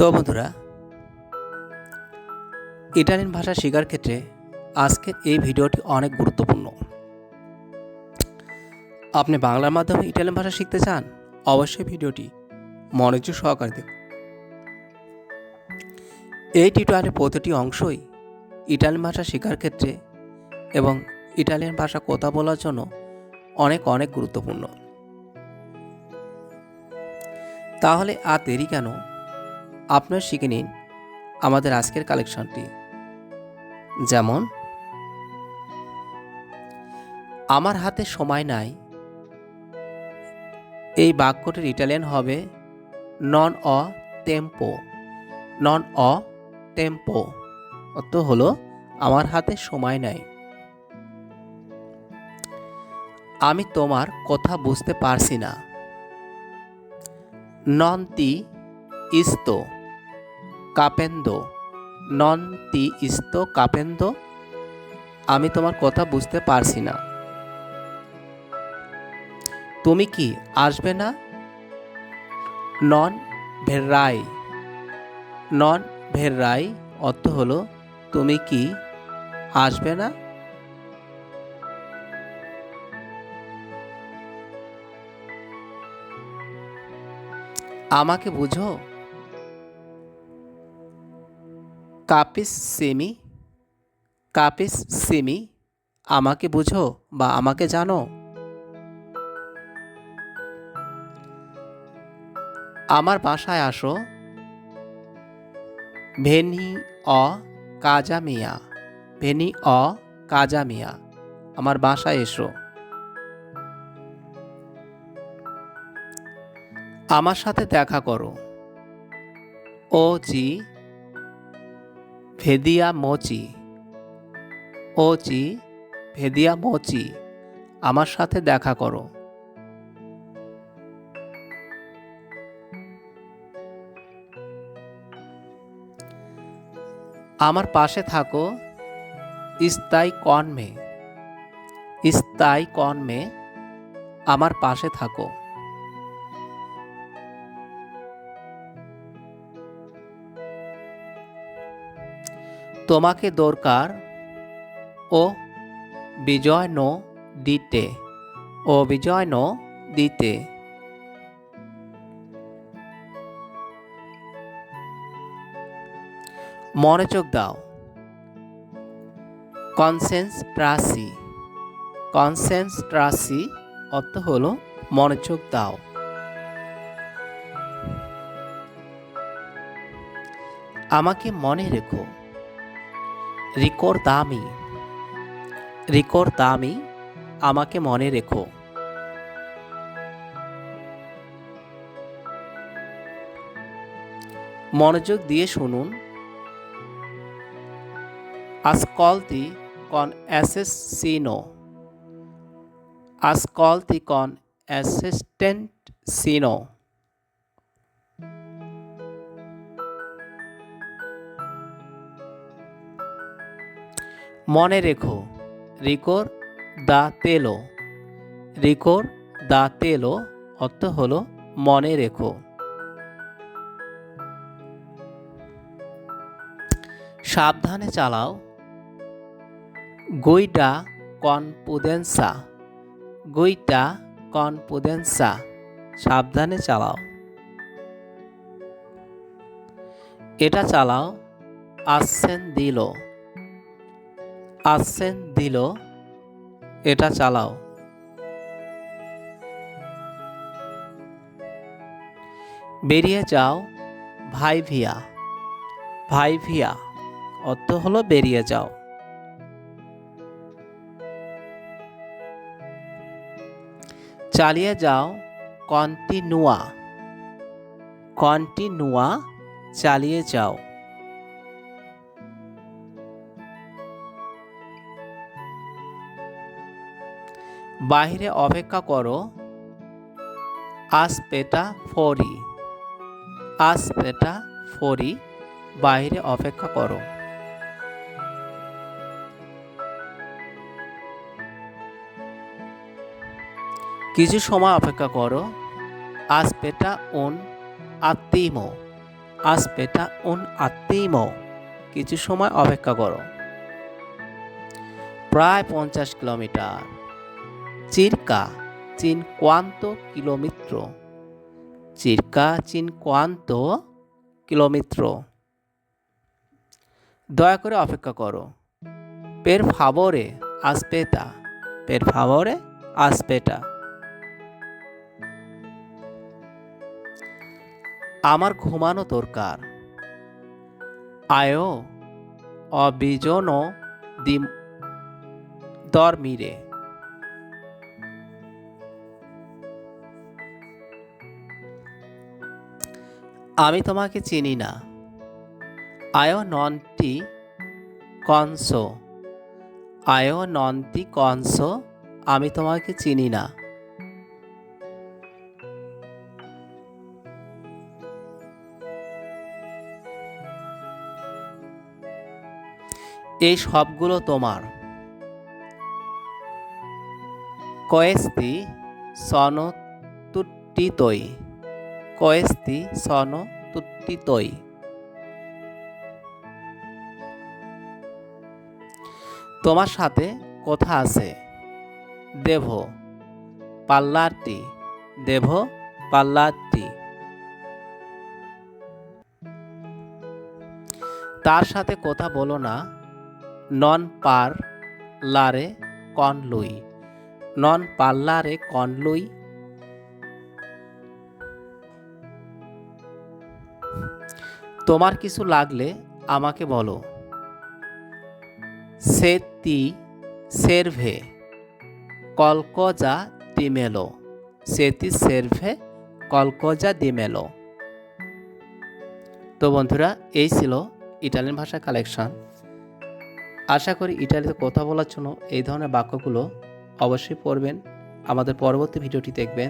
তো বন্ধুরা, ইটালিয়ান ভাষা শেখার ক্ষেত্রে আজকের এই ভিডিওটি অনেক গুরুত্বপূর্ণ। আপনি বাংলার মাধ্যমে ইটালিয়ান ভাষা শিখতে চান, অবশ্যই ভিডিওটি মনোযোগ সহকারে দেখুন। এই টিউটোরিয়ালের প্রতিটি অংশই ইটালিয়ান ভাষা শেখার ক্ষেত্রে এবং ইটালিয়ান ভাষা কথা বলার জন্য অনেক অনেক গুরুত্বপূর্ণ। তাহলে আর দেরি কেন? আপনার শিখে নিন আমাদের আজকের কালেকশনটি। যেমন, আমার হাতে সময় নাই। এই বাক্যটির ইটালিয়ান হবে নন অ টেম্পো নন অ টেম্পো অর্থ হলো আমার হাতে সময় নাই। আমি তোমার কথা বুঝতে পারছি না। নন তি ইস্তো। কাপেন্দো। নন তি ইস্তো কাপেন্দো? আমি তোমার কথা বুঝতে পারছি না। তুমি কি আসবে না? নন ভেররাই। নন ভেররাই অর্থ হলো, তুমি কি আসবে না? আমাকে বুঝো? কাপিস সেমি কাপিস সেমি, আমাকে বুঝো বা আমাকে জানো। আমার বাসায় আসো। ভেনি অ কাজা মিয়া, ভেনি অ কাজা মিয়া, আমার বাসায় এসো। আমার সাথে দেখা করো। ও জি ভেদিয়া মোচি। ও জি ভেদিয়া মোচি, আমার সাথে দেখা করো। আমার পাশে থাকো ইস্তাই কন মে ইস্তাই কন মে আমার পাশে থাকো। তোমাকে দরকার ও বিজয় নো দিতে, ও বিজয় নো দিতে। মনোযোগ দাও। কনসেন্স ট্রাসি কনসেন্স ট্রাসি অর্থ হলো মনোযোগ দাও। আমাকে মনে রেখো। রিকর্দামি রিকর্দামি আমাকে মনে রেখো। মনোযোগ দিয়ে শুনুন। আসকলতি কন এসেস সিনো। আসকলতি কন অ্যাসিস্ট্যান্ট সিনো। মনে রেখো, রিকোর দা তেলো। রিকোর দা তেলো অর্থ হলো মনে রেখো। সাবধানে চালাও। গুইডা কনপুদেন্সা গুইডা কনপুদেন্সা, সাবধানে চালাও। এটা চালাও আসেন দিল। আসেন দিল, এটা চালাও। বেরিয়ে যাও, ভাই ভিয়া। ভাই ভিয়া, অর্থ হলো বেরিয়ে যাও। চালিয়ে যাও কন্টিনুয়া কন্টিনুয়া চালিয়ে যাও। বাহিরে অপেক্ষা করো। আসপেটা ফরি। আসপেটা ফরি, বাহিরে অপেক্ষা করো। কিছু সময় অপেক্ষা করো। আসপেটা উন আত্মিমো। আসপেটা উন আত্মিমো। কিছু সময় অপেক্ষা করো। প্রায় পঞ্চাশ কিলোমিটার। চিরকা, চিন কোয়ান্ত কিলোমিত্র। চিরকা, চিন কোয়ান্ত কিলোমিত্র। দয়া করে অপেক্ষা করো। পের ফাবরে আসপেটা, পের ফাবরে আসপেটা। আমার ঘুমানো দরকার। আয়ো, অবিজনো দিম dormire আমি তোমাকে চিনি না। আয়ো ননটি কনসো। আয়ো ননটি কনসো, আমি তোমাকে চিনি না। এই সবগুলো তোমার। কয়েস্তি সন তুট্টিতই কয়েস্তি সন তুট্টিতই তোমার সাথে কথা আছে। দেভ, পাল্লারটি। দেভ, পাল্লারটি। তার সাথে কথা বলো না। নন পার লারে কন লুই। নন পাল্লারে কনলুই তোমার কিছু লাগলে আমাকে বলো। সে সেতি সেরভে, কলকজা ডিমেলো। সেতি সেরভে, কলকজা ডিমেলো। তো বন্ধুরা, এই ছিল ইটালিয়ান ভাষা কালেকশন আশা করি ইটালিতে কথা বলার জন্য এই ধরনের বাক্যগুলো অবশ্যই পড়বেন। আমাদের পরবর্তী ভিডিওটি দেখবেন।